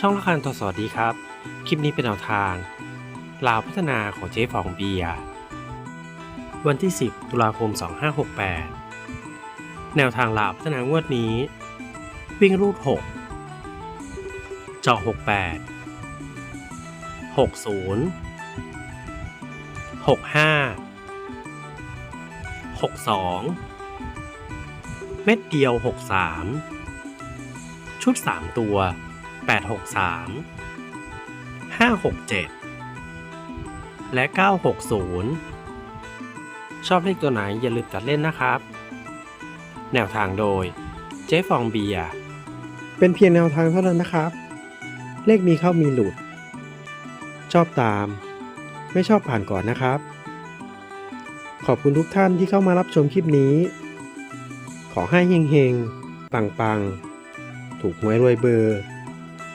ช่องละคันตัวสวัสดีครับ คลิปนี้เป็นแนวทางลาวพัฒนาของเจ๊ฟองเบียวันที่ 10 ตุลาคม 2568 แนวทางลาวพัฒนางวดนี้ วิ่งรูด 6 เจาะ 68 60 65 62 เม็ดเดียว 63 ชุด 3 ตัว 863 567 และ 960 ชอบเลขตัวไหนอย่าลืมตัดเล่นนะครับ แนวทางโดย เจ๊ฟองเบียร์ เป็นเพียงแนวทางเท่านั้นนะครับ เลขมีเข้ามีหลุด ชอบตาม ไม่ชอบผ่านก่อนนะครับ ขอบคุณทุกท่านที่เข้ามารับชมคลิปนี้ ขอให้เฮงๆ ปังๆ ถูกหวยรวยเบอร์